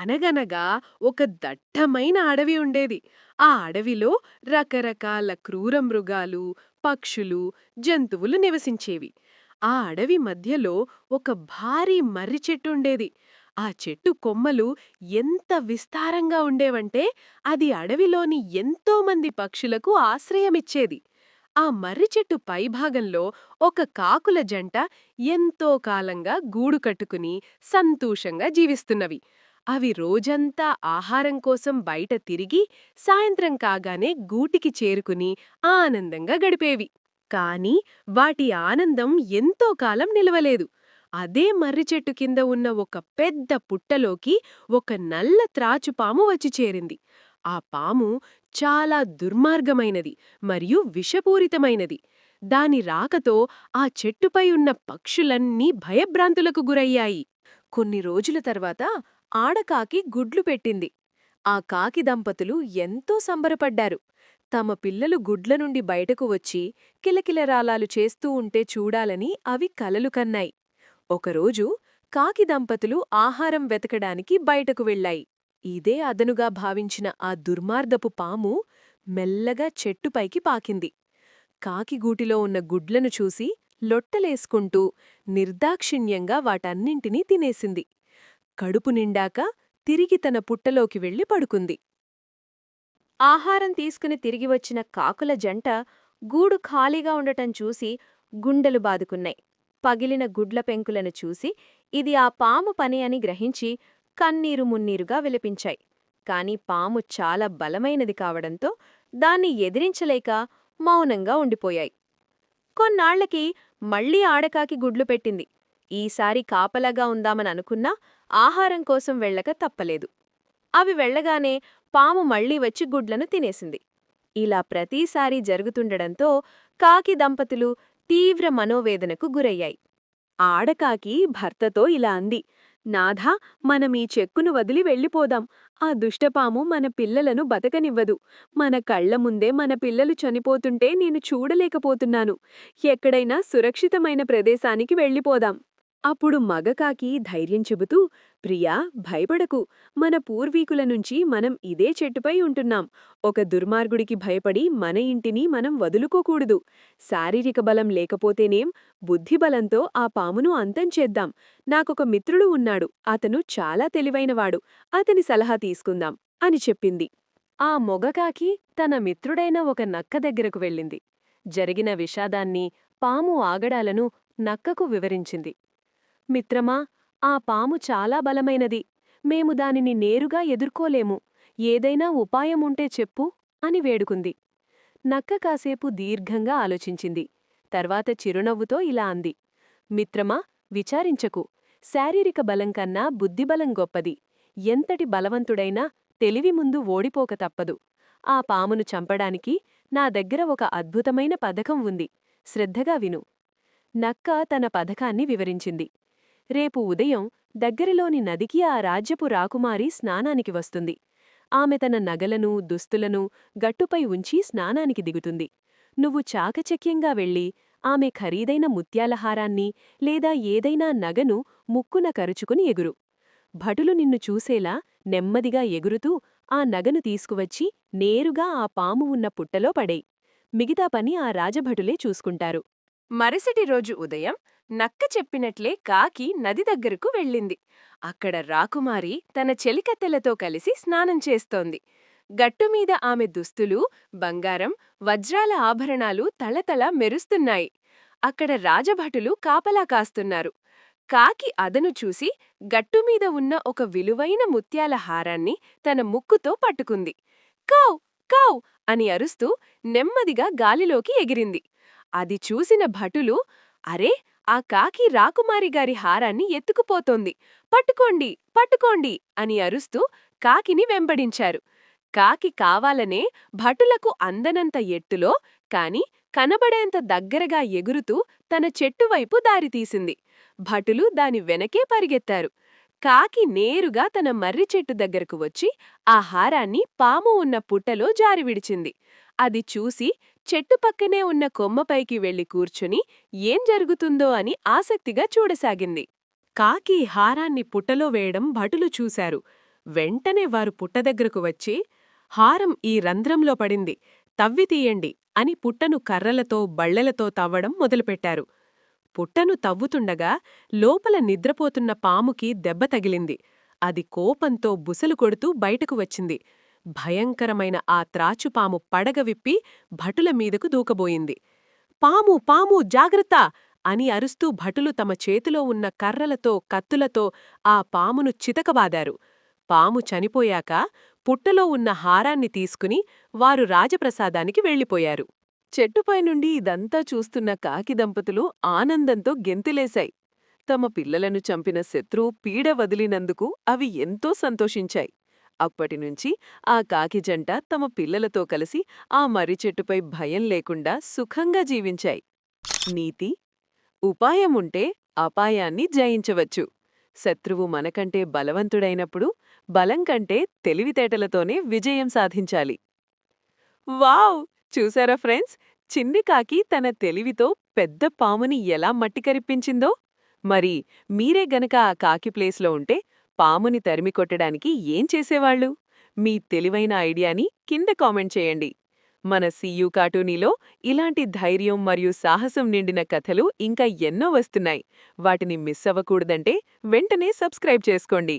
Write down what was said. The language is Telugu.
అనగనగా ఒక దట్టమైన అడవి ఉండేది. ఆ అడవిలో రకరకాల క్రూర మృగాలు, పక్షులు, జంతువులు నివసించేవి. ఆ అడవి మధ్యలో ఒక భారీ మర్రి చెట్టు ఉండేది. ఆ చెట్టు కొమ్మలు ఎంత విస్తారంగా ఉండేవంటే అది అడవిలోని ఎంతో మంది పక్షులకు ఆశ్రయమిచ్చేది. ఆ మర్రి చెట్టు పైభాగంలో ఒక కాకుల జంట ఎంతో కాలంగా గూడు కట్టుకుని సంతోషంగా జీవిస్తున్నవి. అవి రోజంతా ఆహారం కోసం బయట తిరిగి సాయంత్రం కాగానే గూటికి చేరుకుని ఆనందంగా గడిపేవి. కాని వాటి ఆనందం ఎంతో కాలం నిలవలేదు. అదే మర్రి చెట్టు కింద ఉన్న ఒక పెద్ద పుట్టలోకి ఒక నల్ల త్రాచుపాము వచ్చి చేరింది. ఆ పాము చాలా దుర్మార్గమైనది మరియు విషపూరితమైనది. దాని రాకతో ఆ చెట్టుపై ఉన్న పక్షులన్నీ భయభ్రాంతులకు గురయ్యాయి. కొన్ని రోజుల తర్వాత ఆడకాకి గుడ్లు పెట్టింది. ఆ కాకి దంపతులు ఎంతో సంబరపడ్డారు. తమ పిల్లలు గుడ్ల నుండి బయటకు వచ్చి కిలకిలరాలాలు చేస్తూ ఉంటే చూడాలని అవి కలలు కన్నాయి. ఒకరోజు కాకి దంపతులు ఆహారం వెతకడానికి బయటకు వెళ్ళాయి. ఇదే అదనుగా భావించిన ఆ దుర్మార్గపు పాము మెల్లగా చెట్టుపైకి పాకింది. కాకిగూటిలో ఉన్న గుడ్లను చూసి లొట్టలేసుకుంటూ నిర్దాక్షిణ్యంగా వాటన్నింటినీ తినేసింది. కడుపు నిండాక తిరిగి తన పుట్టలోకి వెళ్ళి పడుకుంది. ఆహారం తీసుకుని తిరిగి వచ్చిన కాకుల జంట గూడు ఖాళీగా ఉండటం చూసి గుండెలు బాదుకున్నాయి. పగిలిన గుడ్ల పెంకులను చూసి ఇది ఆ పాము పని అని గ్రహించి కన్నీరు మున్నీరుగా విలపించాయి. కాని పాము చాలా బలమైనది కావడంతో దాన్ని ఎదిరించలేక మౌనంగా ఉండిపోయాయి. కొన్నాళ్ళకి మళ్ళీ ఆడకాకి గుడ్లు పెట్టింది. ఈసారి కాపలాగా ఉందామననుకున్నా ఆహారం కోసం వెళ్ళక తప్పలేదు. అవి వెళ్ళగానే పాము మళ్ళీ వచ్చి గుడ్లను తినేసింది. ఇలా ప్రతిసారీ జరుగుతుండడంతో కాకి దంపతులు తీవ్ర మనోవేదనకు గురయ్యాయి. ఆడకాకి భర్తతో ఇలా అంది నాథా మనమీ చెక్కును వదిలి వెళ్ళిపోదాం ఆ దుష్టపాము మన పిల్లలను బతకనివ్వదు మన కళ్ళ ముందే మన పిల్లలు చనిపోతుంటే నేను చూడలేకపోతున్నాను ఎక్కడైనా సురక్షితమైన ప్రదేశానికి వెళ్ళిపోదాం అప్పుడు మగకాకి ధైర్యం చెబుతూ ప్రియా భయపడకు. మన పూర్వీకుల నుంచి మనం ఇదే చెట్టుపై ఉంటున్నాం. ఒక దుర్మార్గుడికి భయపడి మన ఇంటిని మనం వదులుకోకూడదు. శారీరక బలం లేకపోతేనేం బుద్ధిబలంతో ఆ పామును అంతం చేద్దాం. నాకొక మిత్రుడు ఉన్నాడు. అతను చాలా తెలివైనవాడు. అతని సలహా తీసుకుందాం అని చెప్పింది. ఆ మొగకాకి తన మిత్రుడైన ఒక నక్క దగ్గరకు వెళ్ళింది. జరిగిన విషాదాన్ని పాము ఆగడాలను నక్కకు వివరించింది. మిత్రమా ఆ పాము చాలా బలమైనది. మేము దానిని నేరుగా ఎదుర్కోలేము. ఏదైనా ఉపాయముంటే చెప్పు అని వేడుకుంది. నక్క కాసేపు దీర్ఘంగా ఆలోచించింది. తర్వాత చిరునవ్వుతో ఇలా అంది. మిత్రమా విచారించకు. శారీరక బలం కన్నా బుద్ధిబలం గొప్పది. ఎంతటి బలవంతుడైనా తెలివి ముందు ఓడిపోక తప్పదు. ఆ పామును చంపడానికి నా దగ్గర ఒక అద్భుతమైన పథకం ఉంది. శ్రద్ధగా విను. నక్క తన పథకాన్ని వివరించింది. రేపు ఉదయం దగ్గరలోని నదికి ఆ రాజ్యపు రాకుమారి స్నానానికి వస్తుంది. ఆమె తన నగలను దుస్తులను గట్టుపై ఉంచి స్నానానికి దిగుతుంది. నువ్వు చాకచక్యంగా వెళ్ళి ఆమె ఖరీదైన ముత్యాలహారాన్ని లేదా ఏదైనా నగను ముక్కున కరుచుకుని ఎగురు. భటులు నిన్ను చూసేలా నెమ్మదిగా ఎగురుతూ ఆ నగను తీసుకువచ్చి నేరుగా ఆ పాము ఉన్న పుట్టలో పడేయ్. మిగతా పని ఆ రాజభటులే చూసుకుంటారు. మరుసటి రోజు ఉదయం నక్క చెప్పినట్లే కాకి నది దగ్గరకు వెళ్ళింది. అక్కడ రాకుమారి తన చెలికత్తెలతో కలిసి స్నానం చేస్తోంది. గట్టుమీద ఆమె దుస్తులు బంగారం వజ్రాల ఆభరణాలు తళతళ మెరుస్తున్నాయి. అక్కడ రాజభటులు కాపలా కాస్తున్నారు. కాకి అదను చూసి గట్టుమీద ఉన్న ఒక విలువైన ముత్యాల హారాన్ని తన ముక్కుతో పట్టుకుంది. కౌ! కౌ! అని అరుస్తూ నెమ్మదిగా గాలిలోకి ఎగిరింది. అది చూసిన భటులు అరే ఆ కాకి రాకుమారిగారి హారాన్ని ఎత్తుకుపోతోంది. పట్టుకోండి పట్టుకోండి అని అరుస్తూ కాకిని వెంబడించారు. కాకి కావాలనే భటులకు అందనంత ఎట్టులో కాని కనబడేంత దగ్గరగా ఎగురుతూ తన చెట్టువైపు దారితీసింది. భటులు దాని వెనకే పరిగెత్తారు. కాకి నేరుగా తన మర్రి చెట్టు దగ్గరకు వచ్చి ఆ హారాన్ని పాము ఉన్న పుట్టలో జారివిడిచింది అది చూసి చెట్టు పక్కనే ఉన్న కొమ్మపైకి వెళ్ళి కూర్చుని ఏం జరుగుతుందో అని ఆసక్తిగా చూడసాగింది. కాకి హారాన్ని పుట్టలో వేయడం భటులు చూశారు. వెంటనే వారు పుట్ట దగ్గరకు వచ్చి హారం ఈ రంధ్రంలో పడింది తవ్వి తీయండి అని పుట్టను కర్రలతో బళ్ళెలతో తవ్వడం మొదలుపెట్టారు. పుట్టను తవ్వుతుండగా లోపల నిద్రపోతున్న పాముకి దెబ్బ తగిలింది. అది కోపంతో బుసలు కొడుతూ బయటకు వచ్చింది. భయంకరమైన ఆ త్రాచుపాము పడగ విప్పి భటుల మీదకు దూకబోయింది. పాము పాము జాగ్రత్త! అని అరుస్తూ భటులు తమ చేతిలో ఉన్న కర్రలతో కత్తులతో ఆ పామును చితకబాదారు. పాము చనిపోయాక పుట్టలో ఉన్న హారాన్ని తీసుకుని వారు రాజప్రసాదానికి వెళ్ళిపోయారు. చెట్టుపైనుండి ఇదంతా చూస్తున్న కాకి దంపతులు ఆనందంతో గెంతులేశాయి. తమ పిల్లలను చంపిన శత్రువు పీడ వదిలినందుకు అవి ఎంతో సంతోషించాయి. అప్పటినుంచి ఆ కాకి జంట తమ పిల్లలతో కలిసి ఆ మర్రి చెట్టుపై భయం లేకుండా సుఖంగా జీవించాయి. నీతి ఉపాయముంటే అపాయాన్ని జయించవచ్చు. శత్రువు మనకంటే బలవంతుడైనప్పుడు బలం కంటే తెలివితేటలతోనే విజయం సాధించాలి. వావ్! చూసారా ఫ్రెండ్స్? చిన్ని కాకి తన తెలివితో పెద్ద పాముని ఎలా మట్టికరిపించిందో? మరి మీరే గనక ఆ కాకి ప్లేస్లో ఉంటే పాముని తరిమి కొట్టడానికి ఏం చేసేవాళ్ళు? మీ తెలివైన ఐడియాని కింద కామెంట్ చేయండి. మన సీయూ కార్టూనీలో ఇలాంటి ధైర్యం మరియు సాహసం నిండిన కథలు ఇంకా ఎన్నో వస్తున్నాయి. వాటిని మిస్ అవ్వకూడదంటే వెంటనే సబ్స్క్రైబ్ చేసుకోండి.